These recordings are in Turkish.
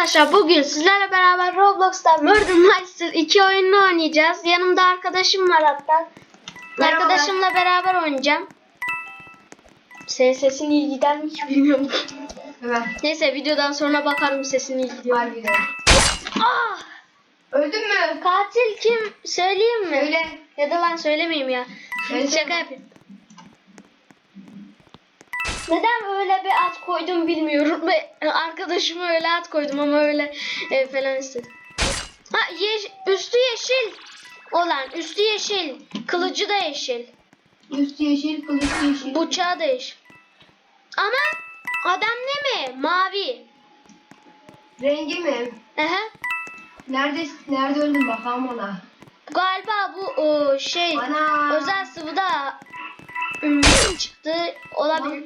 arkadaşlar bugün sizlerle beraber Roblox'ta Murder Mystery 2 oyununu oynayacağız. Yanımda arkadaşım var hatta. Merhaba. Arkadaşımla beraber oynayacağım. Senin sesin iyi gider mi hiç bilmiyorum. Evet. Neyse videodan sonra bakarım sesin iyi gidiyor. Harbiden. Ah! Öldün mü? Katil kim? Söyleyeyim mi? Söyle. Ya da lan söylemeyeyim ya. Söyle. Şaka yapayım. Neden öyle bir ad koydum bilmiyorum. Ve arkadaşıma öyle ad koydum ama öyle e, falan istedim. Ha yeş- üstü yeşil olan üstü yeşil. Kılıcı da yeşil. Üstü yeşil, kılıç yeşil. Bıçağı da yeşil. Ama adam ne mi? Mavi. Rengi mi? Aha. Nerede nerede öldün bakalım ona. Galiba bu o, şey Ana. özel sıvıda ım, çıktı olabilir.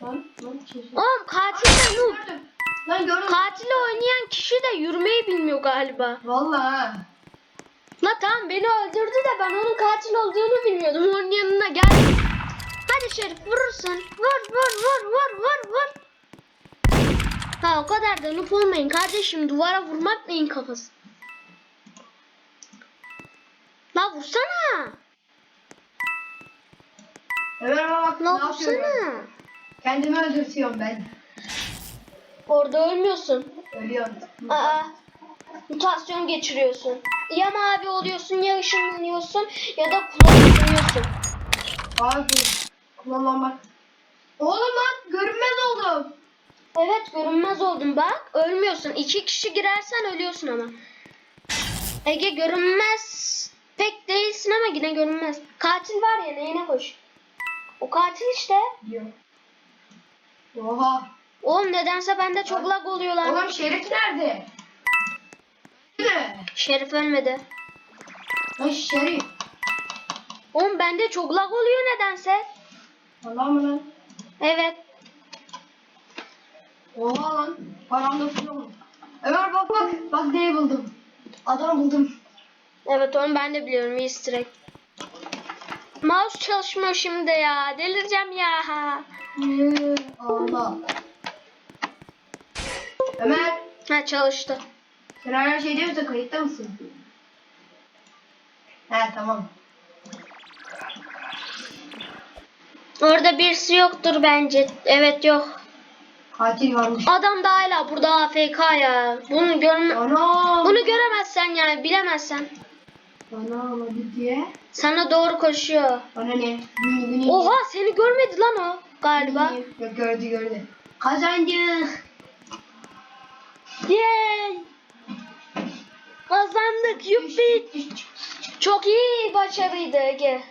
Oğlum katil de noob. Lan gördüm. Katili oynayan kişi de yürümeyi bilmiyor galiba. Vallahi. La tamam beni öldürdü de ben onun katil olduğunu bilmiyordum. Onun yanına geldim. Hadi Şerif vurursun. Vur vur vur vur vur vur. Ha o kadar da noob olmayın kardeşim. Duvara vurmak neyin kafası? La vursana. Ama bak ne yapıyorum. vursana. Kendimi öldürtüyorum ben. Orada ölmüyorsun. Ölüyorum. Aa, mutasyon geçiriyorsun. Ya mavi oluyorsun ya ışınlanıyorsun ya da kullanıyorsun. Abi. Kullan bak. Oğlum lan görünmez oldum. Evet görünmez oldun bak. Ölmüyorsun. İki kişi girersen ölüyorsun ama. Ege görünmez. Pek değilsin ama yine görünmez. Katil var ya neyine koş. O katil işte. Diyor. Oha. Oğlum nedense bende çok lag oluyorlar. Oğlum Şerif nerede? Ne? Şerif ölmedi. Lan Şerif. Oğlum bende çok lag oluyor nedense. Allah mı lan? Evet. Oha lan. Paramda full olmuş. Ömer bak bak. Bak neyi buldum. Adam buldum. Evet onu ben de biliyorum easter egg. Mouse çalışmıyor şimdi ya. Delireceğim ya. Ee, Allah. Ömer. Ha çalıştı. Sen hala şey diyorsa kayıtta mısın? He tamam. Orada birisi yoktur bence. Evet yok. Katil varmış. Adam da hala burada AFK ya. Bunu görme Ana. bunu göremezsen yani bilemezsen. Bana ama diye. Sana doğru koşuyor. Bana ne? Oha seni görmedi lan o galiba. Yok gördü gördü. Kazandık. Yay! Kazandık yuppi. Çok iyi başarıydı Ege.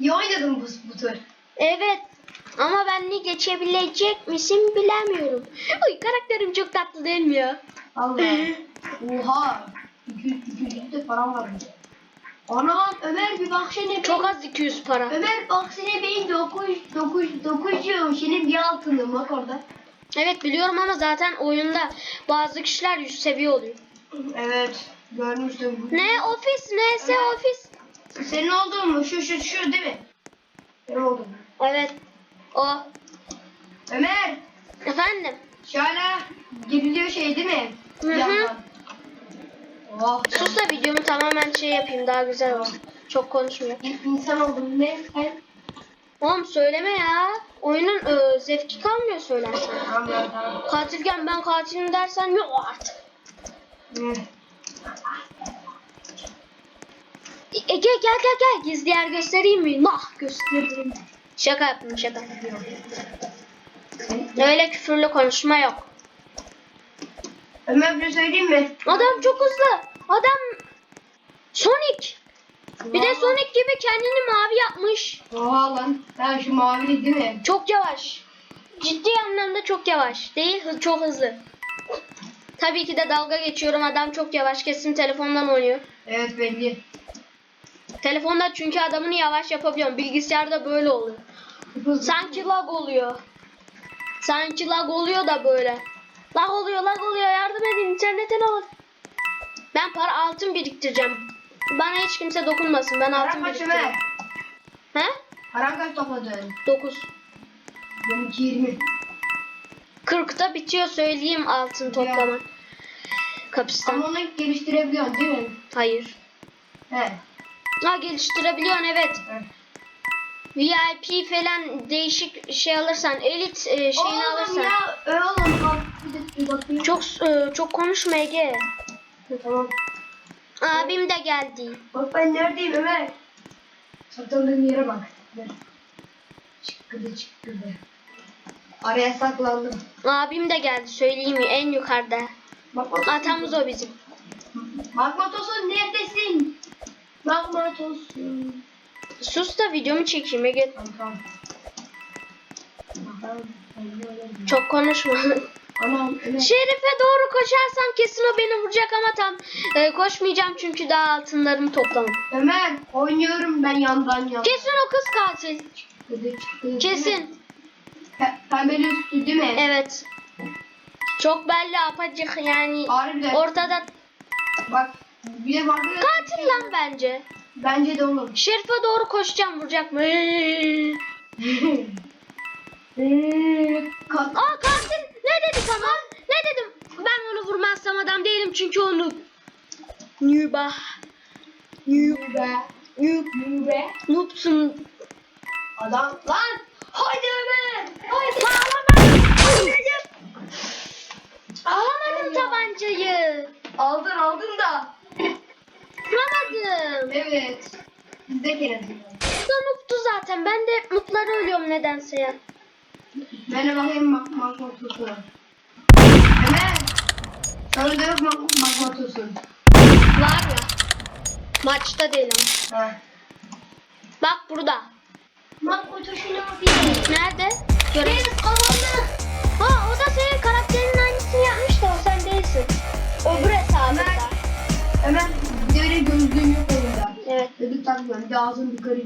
İyi oynadın bu, bu tur. Evet. Ama ben ne geçebilecek misin bilemiyorum. Uy karakterim çok tatlı değil mi ya? Allah. Oha. 200 200 de param var. Anam Ömer bir bak şimdi. Çok az 200 para. Ömer bak seni beyin 9 9 9 senin bir altınım bak orada. Evet biliyorum ama zaten oyunda bazı kişiler 100 seviye oluyor. Evet. Görmüştüm. Ne ofis neyse ofis. Senin olduğun mu? Şu şu şu değil mi? Benim olduğum. Evet. O. Ömer. Efendim. Şöyle giriliyor şey değil mi? Hı hı. Yandan. Oh. Sus da videomu tamamen şey yapayım daha güzel olsun. Çok konuşmuyor. İnsan oldum. Ne? Sen? Oğlum söyleme ya. Oyunun e, zevki kalmıyor söylersen. Tamam ya tamam. Katilken ben katilim dersen yok artık. Hı. E, Ege gel gel gel gizli yer göstereyim mi? Nah gösteririm. Şaka yaptım şaka. Öyle küfürlü konuşma yok. Ömer bir şey söyleyeyim mi? Adam çok hızlı. Adam Sonic. Bir de. Sonic gibi kendini mavi yapmış. Oha lan. Ha şu mavili değil mi? Çok yavaş. Ciddi anlamda çok yavaş. Değil hı- çok hızlı. Tabii ki de dalga geçiyorum. Adam çok yavaş. Kesin telefondan oynuyor. Evet belli. Telefonda çünkü adamını yavaş yapabiliyorum. Bilgisayarda böyle oluyor. Sanki lag oluyor. Sanki lag oluyor da böyle. Lag oluyor, lag oluyor. Yardım edin. İnternete ne olur? Ben para altın biriktireceğim. Bana hiç kimse dokunmasın. Ben altın Param kaç biriktireceğim. Ömer? He? Param kaç topladın? 9. Benimki 20. 40'ta bitiyor söyleyeyim altın toplama. Kapıstan. Ama onu geliştirebiliyorsun değil mi? Hayır. He. Ha geliştirebiliyorsun evet. He. VIP falan değişik şey alırsan, elit e, şeyini Oğlum alırsan. ya oğlum bak bir de bir bakayım. Çok e, çok konuşma Ege. Tamam. Abim de geldi. Bak ben neredeyim Ömer? Saklandığım yere bak. Çıkkıdı çıkkıdı. Araya saklandım. Abim de geldi söyleyeyim mi en yukarıda. Bak. Atamız o bizim. Magmatosun neredesin? Magmatosun. Sus da videomu çekeyim Ege. Tamam tamam. Çok konuşma. Şerife doğru koşarsam kesin o beni vuracak ama tam e, koşmayacağım çünkü daha altınlarımı toplamam. Ömer oynuyorum ben yandan yandan. Kesin o kız katil. Kesin. Pe- Pembeli üstü değil mi? Evet. Çok belli apacık yani Harbiden. ortada Bak bir de vardı ya. katil lan bence. Bence de oğlum. Şerife doğru koşacağım vuracak mı? Aa katil ne dedik ama? Ne dedim? Ben onu vurmazsam adam değilim çünkü onu Nüba. Nüb. be. Nüb. be. Noobsun. Adam lan. Haydi Ömer. Haydi. Ağlamadım. Alamadım tabancayı. Aldın aldın da. Vuramadım. Evet. Bizde kere. Bu da noob'tu zaten. Ben de hep ölüyorum nedense ya. De bakayım bak magmatosu. Yok mag magmatosun. Var ya. Maçta değil ama. Ha. Bak burada. Magmatosunu bir. Nerede? Görelim. Ha o da senin karakterinin aynısını yapmış da o sen değilsin. Öbür hesabında. Ömer bir de öyle gözlüğün yok orada. Evet. Ödül takmıyorum. Bir de ağzın yukarı.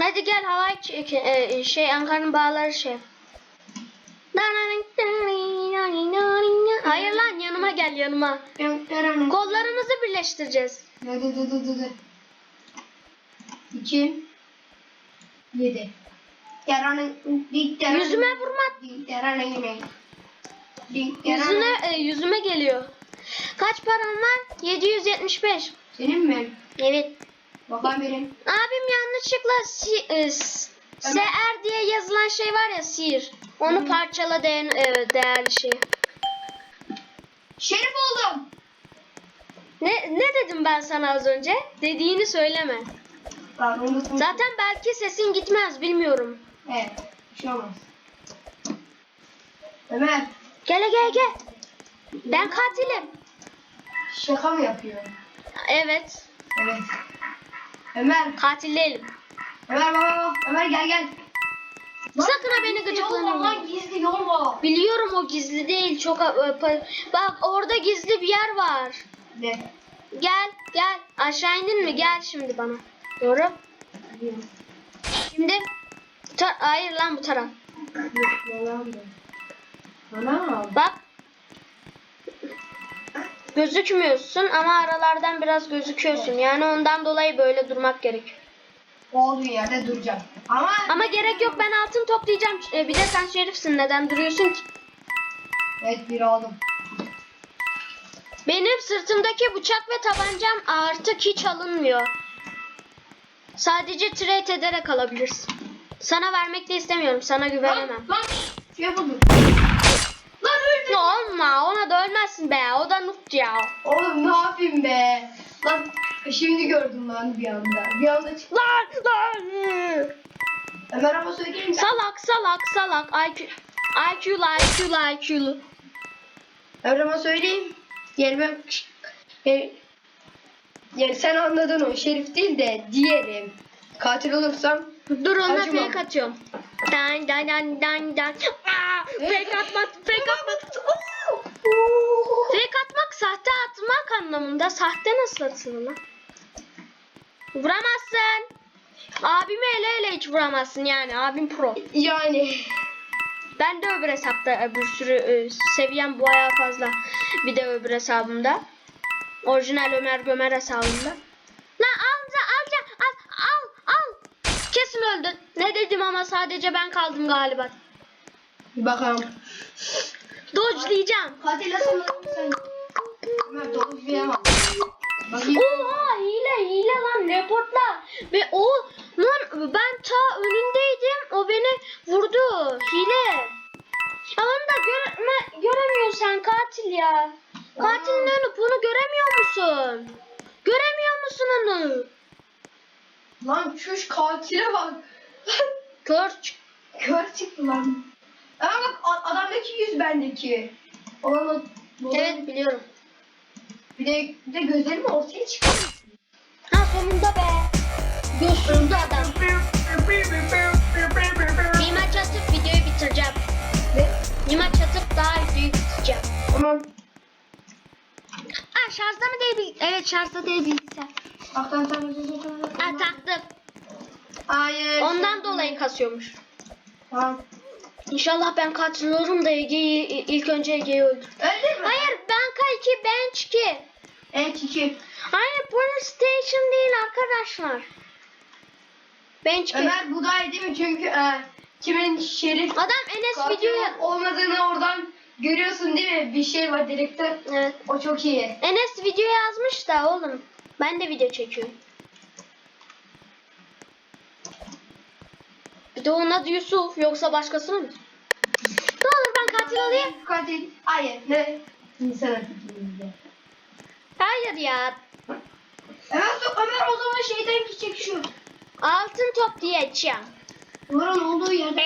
Hadi gel havai ç- e, şey Ankara'nın bağları şey. Hayır lan yanıma gel yanıma. Kollarımızı birleştireceğiz. Dı. İki. Yedi. Yaranın dik yaranın. Yüzüme vurma. Yüzüne e, yüzüme geliyor. Kaç param var? 775. Senin mi? Evet. Bakalım benim. Abim yanlışlıkla si, e, s- SR diye yazılan şey var ya sihir. Onu parçala değen, e, değerli şey. Şerif oldum. Ne, ne dedim ben sana az önce? Dediğini söyleme. Lan unuttum. Zaten belki sesin gitmez bilmiyorum. Evet. Bir şey olmaz. Ömer. Gel gel gel. Ben katilim. Şaka mı yapıyor? Evet. Evet. Ömer. Katil değilim. Ömer bak. Ömer gel gel. Sakın ha beni gıcıklanma. Lan gizli yol var. Biliyorum o gizli değil. Çok bak orada gizli bir yer var. Ne? Gel gel. Aşağı indin mi? Gel şimdi bana. Doğru. Şimdi ta- hayır lan bu taraf. Anam. Bak. Gözükmüyorsun ama aralardan biraz gözüküyorsun. Yani ondan dolayı böyle durmak gerek. Olduğu yerde duracağım. Ama Ama gerek yok ben altın toplayacağım. E, Bir de sen şerifsin. Neden duruyorsun ki? evet bir aldım. Benim sırtımdaki bıçak ve tabancam artık hiç alınmıyor. Sadece trade ederek alabilirsin. Sana vermek de istemiyorum. Sana güvenemem. Lan, şey yapalım. Lan öldü. Ne olma ona da ölmezsin be. O da noob ya. Oğlum ne yapayım be? Lan şimdi gördüm lan bir anda. Bir anda çıktı. Lan lan. Ömer ama söyleyeyim mi? Salak salak salak. IQ, IQ'lu IQ'lu IQ'lu. Ömer ama söyleyeyim. Yani ben yani, yani sen anladın o şerif değil de diğerim. Katil olursam Dur ona Acımam. fake atıyorum. Dan dan dan dan dan. Aa, fake atmak, fake atmak. Fake atmak sahte atmak anlamında. Sahte nasıl atılır? Vuramazsın. Abimi ele ele hiç vuramazsın yani. Abim pro. yani Ben de öbür hesapta bir sürü e, seviyem bayağı fazla. Bir de öbür hesabımda. Orijinal Ömer Gömer hesabımda. Lan al, al, al, al, al. Kesin öldün. Ne dedim ama sadece ben kaldım galiba. Bakalım. Dodge'layacağım. Katil nasıl sen? Ömer. Oha hile hile lan reportla. Ve o lan ben ta önündeydim o beni vurdu. Hile. Ya onu da görme, göremiyorsun katil ya. Katilin önü bunu göremiyor musun? Göremiyor musun onu? Lan çüş katile bak. Kör çık- Kör çıktı lan. Ama bak a- adamdaki yüz bendeki. Olan o- Evet biliyorum. Bir de, bir de gözlerim ortaya çıkıyor. Ha sonunda be. Gösterdi adam. Bir maç atıp videoyu bitireceğim. Ve Bir maç atıp daha videoyu bitireceğim. tamam. Ha şarjda mı değil? Evet şarjda değil bilgisayar. Bak tamam Ha taktım. Hayır. Ondan dolayı kasıyormuş. Tamam. İnşallah ben olurum da Ege'yi ilk önce Ege'yi öldür. Öldün mü? Hayır banka 2 bench 2. Evet iki. Hayır police station değil arkadaşlar. Bench 2. Ömer bu daha iyi değil mi? Çünkü e, kimin şerif Adam Enes katil videoya... olmadığını oradan görüyorsun değil mi? Bir şey var direkte. Evet. O çok iyi. Enes video yazmış da oğlum. Ben de video çekiyorum. Bir de onun adı Yusuf yoksa başkası mı? Ne olur ben katil olayım. Katil. Hayır. Ne? İnsan hareketinde. Hayır ya. Ömer, Ömer o zaman şeyden gidecek şu. Altın top diye açacağım. Duvarın olduğu yerde.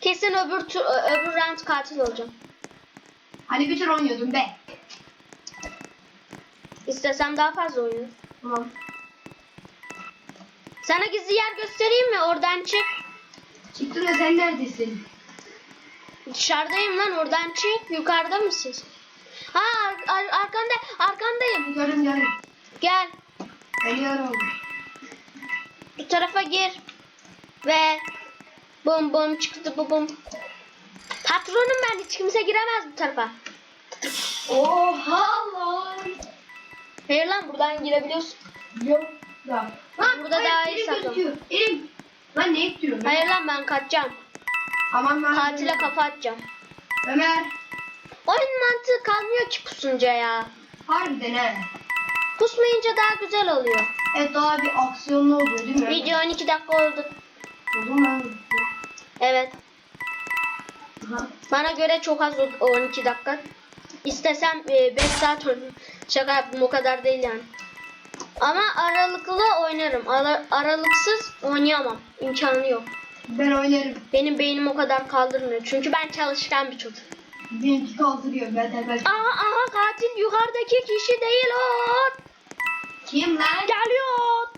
Kesin öbür öbür round katil olacağım. Hani bir tur oynuyordum be. İstesem daha fazla oynuyorum. Tamam. Sana gizli yer göstereyim mi? Oradan çık. Çıktın da sen neredesin? Dışarıdayım lan oradan çık. Yukarıda mısın? Ha ar- ar- arkanda arkandayım. Görüm görüm. Gel. Geliyorum. Bu tarafa gir. Ve bum bum çıktı bu bum. Patronum ben hiç kimse giremez bu tarafa. Oha lan. Hayır lan buradan girebiliyorsun. Yok da. Lan Burada hayır, daha iyi gözüküyor. Elim. Lan ne ittiriyorsun? Hayır lan ben kaçacağım. Aman lan. Katile kafa atacağım. Ömer. Oyun mantığı kalmıyor ki pusunca ya. Harbiden he. Pusmayınca daha güzel oluyor. Evet daha bir aksiyonlu oluyor değil mi? Video 12 dakika oldu. O zaman. Evet. Aha. Bana göre çok az oldu 12 dakika. İstesem 5 saat oynarım. Şaka yaptım o kadar değil yani. Ama aralıklı oynarım. Ara- aralıksız oynayamam. İmkanı yok. Ben oynarım. Benim beynim o kadar kaldırmıyor. Çünkü ben çalışkan bir çocuk. Benimki kaldırıyor. Ben ben. Aha aha katil yukarıdaki kişi değil o. Kim lan? Geliyor.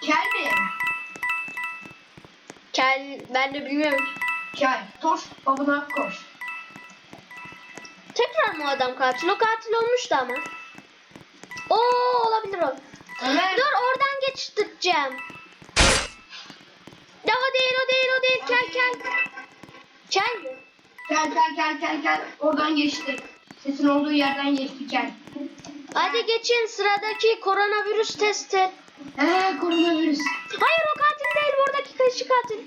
Kel mi? Kel ben de bilmiyorum. Kel. Toş babına koş. Tekrar mı o adam katil? O katil olmuştu ama. Oo olabilir o. Ömer. Dur oradan geçtireceğim. Ya o değil o değil o değil kel kel. Kel mi? Gel gel gel gel gel. Oradan geçti. Sesin olduğu yerden geçti gel. Hadi geçin sıradaki koronavirüs testi. Eee koronavirüs. Hayır o katil değil oradaki kişi katil.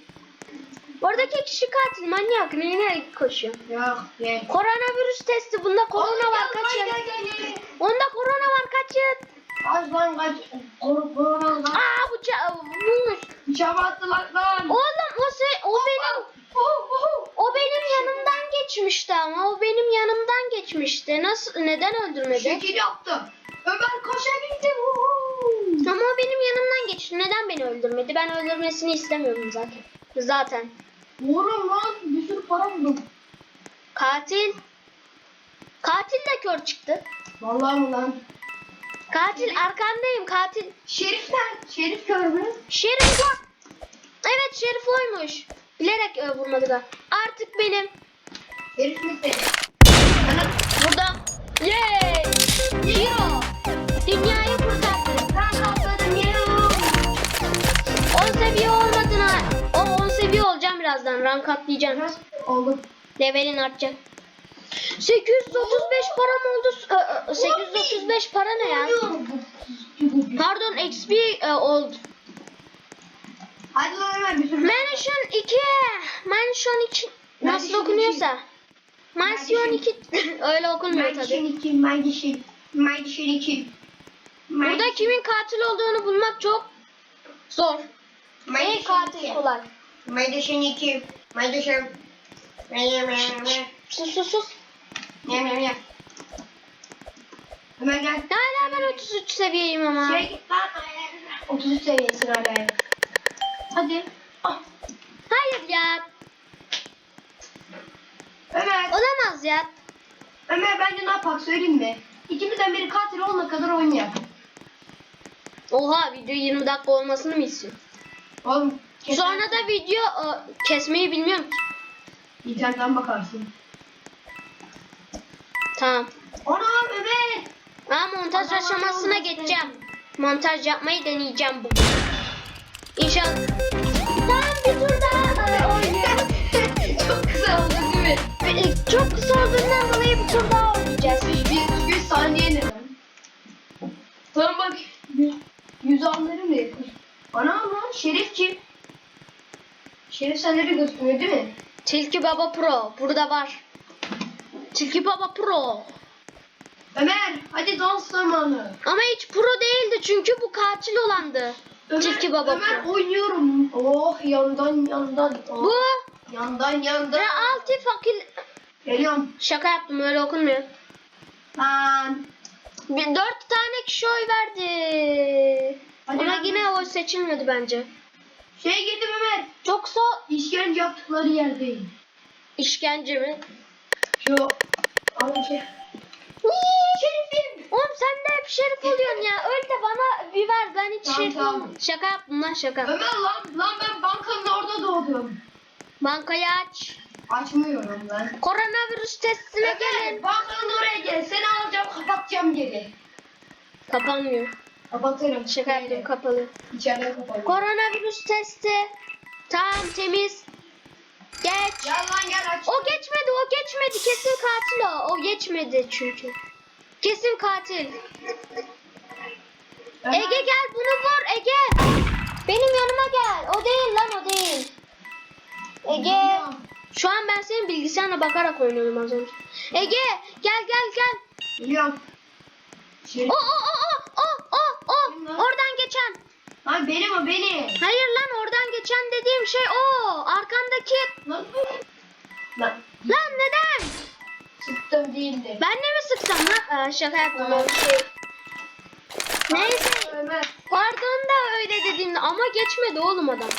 Oradaki kişi katil manyak neyine koşuyor. Yok gel. Koronavirüs testi bunda korona var Gel, kaçın. Gel gel gel. Onda korona var kaçın. Az lan kaç. Kor korona lan. Aa bu ça- bulmuş. Çaba attılar lan. Oğlum o se o benim Oh, oh. o benim yanımdan geçmişti ama o benim yanımdan geçmişti. Nasıl öldürmedi? Şekil yaptı. Ömer koşabildi. Ama o benim yanımdan geçti. Neden beni öldürmedi? Ben öldürmesini istemiyorum zaten. Zaten. Vurun lan. Bir sürü para buldum. Katil. Katil de kör çıktı. Vallahi mi lan? Katil arkandayım katil. Şerif nerede? Şerif kör mü? Şerif var. Evet Şerif oymuş. Bilerek e, vurmadı da. Artık benim. Şerif mi seni? Burada. Yay! Hero. Dünyayı kurtardı. Ben kalkladım ya. 10 seviye olmadığına. O 10 seviye olacağım birazdan. Rank atlayacağım. Oldu. Levelin artacak. 835 param oldu. Ö, ö, 835 para ne ya? Pardon XP e, oldu. Hadi lan Ömer bir sürü. Mansion 2. Mansion 2. Nasıl Mansion Mansion 2. Öyle okunmuyor Mansion tabii. 2, Mansion, Mansion 2. Burada kimin katil olduğunu bulmak çok zor. En katil kolay. Mansion 2, Mansion. Sus sus sus. Ömer gel. Ya hala ben 33 seviyeyim ama. Şuraya git lan. 33 seviyesin hala. Hadi. Ah. Hayır ya. Ömer. Olamaz ya. Ömer bence ne yapak söyleyeyim mi? İkimizden biri katil olana kadar oynayalım. Oha video 20 dakika olmasını mı istiyorsun? Oğlum. keser- Sonra da video e, kesmeyi bilmiyorum ki. İnternetten bakarsın. Tamam. Anam Ömer. Ama montaj Adam aşamasına geçeceğim. Montaj yapmayı deneyeceğim bugün. İnşallah. Kısa oldu değil mi? E, Çok kısa olduğundan dolayı bir tur daha oynayacağız. 61 100 saniye ne? Tamam bak. Yüz, yüz anları mı yakın? Ana lan Şerif kim? Şerif senleri gözükmüyor değil mi? Tilki Baba Pro burada var. Tilki Baba Pro. Ömer hadi dans zamanı. Ama hiç pro değildi çünkü bu katil olandı. Ömer, Tilki Baba Ömer Pro. oynuyorum. Oh yandan yandan. Oh, Bu Yandan yandan. ve altı fakir... Geliyorum. Şaka yaptım öyle okunmuyor. Lan. Bir, dört tane kişi oy verdi. Hadi Ama lan. yine oy seçilmedi bence. Şey girdim Ömer. Çoksa İşkence yaptıkları yerdeyim. işkence mi? Şu. Al şey. Şerifim. Oğlum sen de hep şerif oluyorsun ya. Öl de bana bir ver. Ben hiç Tamam, şerif tamam. Şaka yaptım lan şaka. Ömer lan, lan ben bankanın orada doğdum. Bankayı aç. Açmıyorum ben. Koronavirüs testine Ömer gelin. bankanın oraya gel. Seni alacağım kapatacağım geri. Kapanmıyor. Kapatırım. Şaka yaptım kapalı. İçeride kapalı. Koronavirüs testi. Tamam temiz. Geç. Gel lan gel aç. O geçmedi o geçmedi. Kesin katil o. O geçmedi çünkü. Kesin katil. Ege gel bunu vur Ege. Benim yanıma gel. O değil lan o değil. Ege. Şu an ben senin bilgisayarına bakarak oynuyorum az önce. Ege gel gel gel. Biliyorum. Şerif. O o o o o o o. Oradan geçen. Lan benim o benim. Hayır lan oradan geçen dediğim şey o. Arkandaki. Lan. Lan. Lan neden? Sıktım değildi. Ben de mi sıksam lan? Aa, şaka yaptım. Şey. Neyse. Ömer. Pardon da öyle dediğimde ama geçmedi oğlum adam.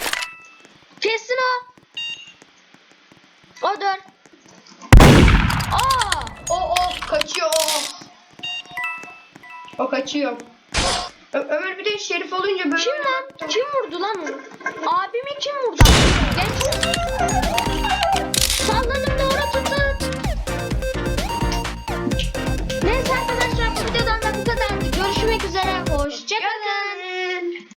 Kesin o. Odur. Aa! O o kaçıyor o. O kaçıyor. Ö- Ömer bir de şerif olunca böyle. Kim lan? Kim vurdu lan onu? Abimi kim vurdu? Geç.